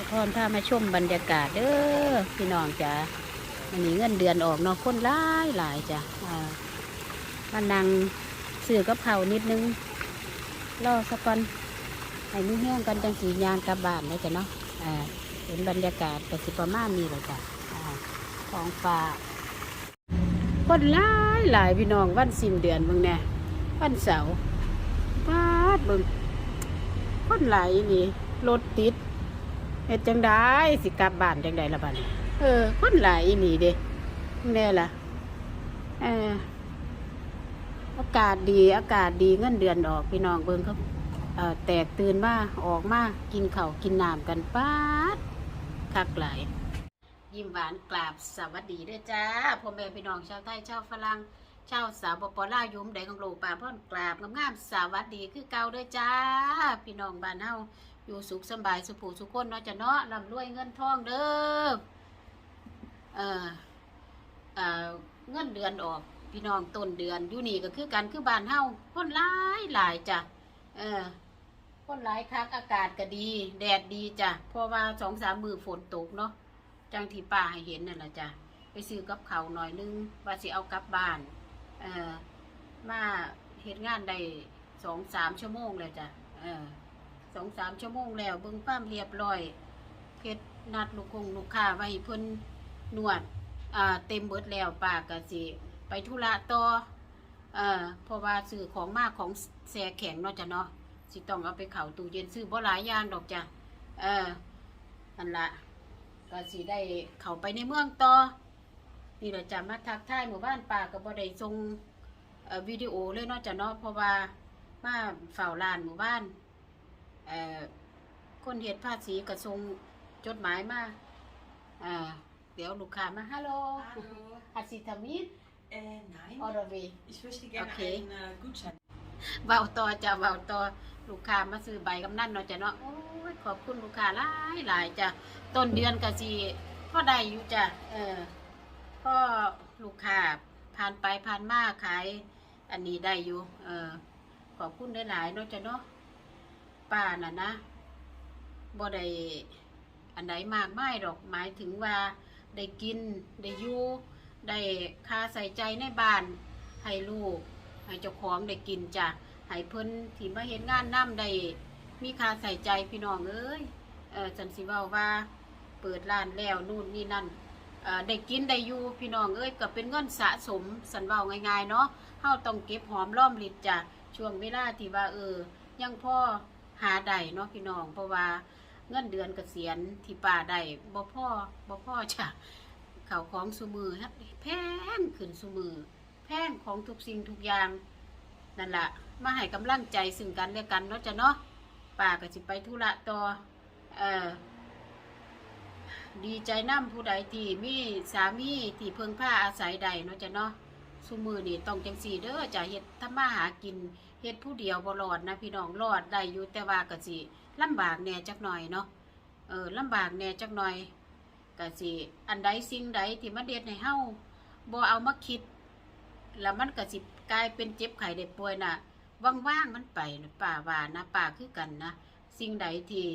ทุกคนพามาชมบรรยากาศเด้อพี่น้องจ้ะวันนี้เงินเดือนออกเนาะคนหลายหลายจ้ะอ่ามานั่งซื้อกับเผานิดนึงรอสักก่อนให้มีแห้งกันจังสียางกลับานเลยจ้ะเนาะอ่าเห็นบรรยากาศแต่สิประมาณนี้เลยจ้ะของฟ้าคนหลายหลายพี่น้องวันสิ้นเดือนเบิ่งแน่วันเสาร์ปาดเบิ่งคนหลายนี่รถติด เฮ็ดจังได้สิกลับบ้านจังไดล่ะบัดนี้เออคนหลายอีหลีเด้แน่ล่ะเอออากาศดี อากาศดีเงินเดือนออกพี่น้องเบิ่งเขาเอ่อแตกตื่นมาออกมากินข้าวกินน้ำกันป๊าดคักหลายยิ้มหวานกราบสวัสดีด้วยจ้าพ่อแม่พี่น้องชาวไทยชาวฝรั่งชาวสาวปปลาวยุมใดของโลกป่าพ่อนกราบงามๆสวัสดีคือเก่าด้วยจ้า พี่น้องบ้านเฮา อยู่สุขสบายสุขสุขคนเนาะจะเนาะร่ำรวยเงินทองเด้อเอ่อเอ่อเงินเดือนออกพี่น้องต้นเดือนอยู่นี่ก็คือกันคือบ้านเฮาคนหลายหลายจ้ะเออคนหลายคักอากาศก็ดี แดดดีจ้ะเพราะว่าสองสามมือฝนตกเนาะจังที่ป้าให้เห็นนั่นแหละจ้ะไปซื้อกับเขาหน่อยนึงว่าสิเอากลับบ้านเออมาเฮ็ดงานได้สองสามชั่วโมงเลยจ้ะเออ สองสามชั่วโมงแล้วเบิ่งฟ้ามเรียบร้อยเพชรนัดลูกคงลูกค้าไว้เพิ่นนวดอ่าเต็มเบิดแล้วปาก็สิ ไปธุระต่อเอ่อเพราะว่าซื้อของมากของแซ่แข็งเนาะจ้ะเนาะสิต้องเอาไปเข้าตู้เย็นซื้อบ่หลายอย่างดอกจ้ะเอออันละก็สิได้เข้าไปในเมืองต่อนี่แหละจ้ะมาทักทายหมู่บ้านป้าก็บ่ได้ส่งวิดีโอเลยเนาะจ้ะเนาะเพราะว่ามาเฝ้าร้านหมู่บ้าน คนเฮ็ดภาษีกระทรวงจดหมายมาเอ่อเดี๋ยวลูกค้ามาฮัลโหล Hallo. ฮัสซิทามิด Äh, nein. ออร์วี Ich möchte gerne Okay. einen äh, Gutschein. เว้าต่อจะเว้าต่อลูกค้ามาซื้อใบกำนันเนาะจ้ะเนาะโอ้ยขอบคุณลูกค้าหลายหลายจ้ะต้นเดือนก็สิพอได้อยู่จ้ะเออก็ลูกค้าผ่านไปผ่านมาขาย อันนี้ได้อยู่ เออขอบคุณหลายๆเนาะจ้ะเนาะ ป้าน่ะนะบ่ได้อันไหนมากไม่หรอกหมายถึงว่าได้กินได้อยู่ได้ค่าใส่ใจในบ้าน ให้ลูก ให้เจ้าของได้กินจ้ะให้เพิ่นที่มาเห็นงานน้ำได้มีค่าใส่ใจพี่น้องเอ้ยเออจันสิเว้าว่า เปิดร้านแล้วนู่นนี่นั่นได้กินได้อยู่พี่น้องเอ้ยก็เป็นเงินสะสมสันเว้าง่ายๆเนาะเฮาต้องเก็บหอมรอมริบจ้ะช่วงเวลาที่ว่าเออยังพ่อ หาได้เนาะพี่น้อง เพราะว่าเงินเดือนกเกษียณที่ป้าได้บ่พ่อบ่พ่อจ้ะข้าวของซุมือฮะแพงขึ้นซุมือ แพงของทุกสิ่งทุกอย่างนั่นละมาให้กำลังใจซึ่งกันและกันเนาะจ้ะเนาะป้าก็สิไปธุระต่อเออดีใจน้ำผู้ใดที่มีสามีที่เพิ่งผ้าอาศัยใดเนาะจ้ะเนาะ สุมือนี่ต้องจังสีเด้อจะเฮ็ดทำมาหากินเฮ็ดผู้เดียวบ่รอดนะพี่น้องรอดได้อยู่แต่ว่าก็สิลำบากแน่จักหน่อยเนาะเออลำบากแน่จักหน่อยก็สิอันใดสิ่งใดที่มันเด็ดให้เฮาบ่เอามาคิด แล้วมันก็สิกลายเป็นเจ็บไข้ได้ป่วยน่ะว่างๆมันไปนะป่าว่านะป่าคือกันนะสิ่งใดที่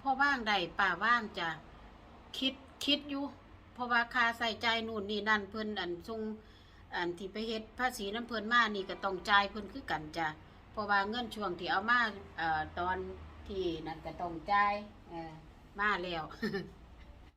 พ่อว่างใดป่าว่างจะคิดคิดอยู่เพราะว่าค่าใส่ใจนู่นนี่นั่นเพิ่นอันทรง อันที่ไปเฮ็ดภาษีน้ำเพิ่นมานี่ก็ต้องจ่ายเพิ่นคือกันจ้ะเพราะว่าเงินช่วงที่เอามาเอ่อตอนที่นั่นก็ต้องจ่ายเอ่อมาแล้ว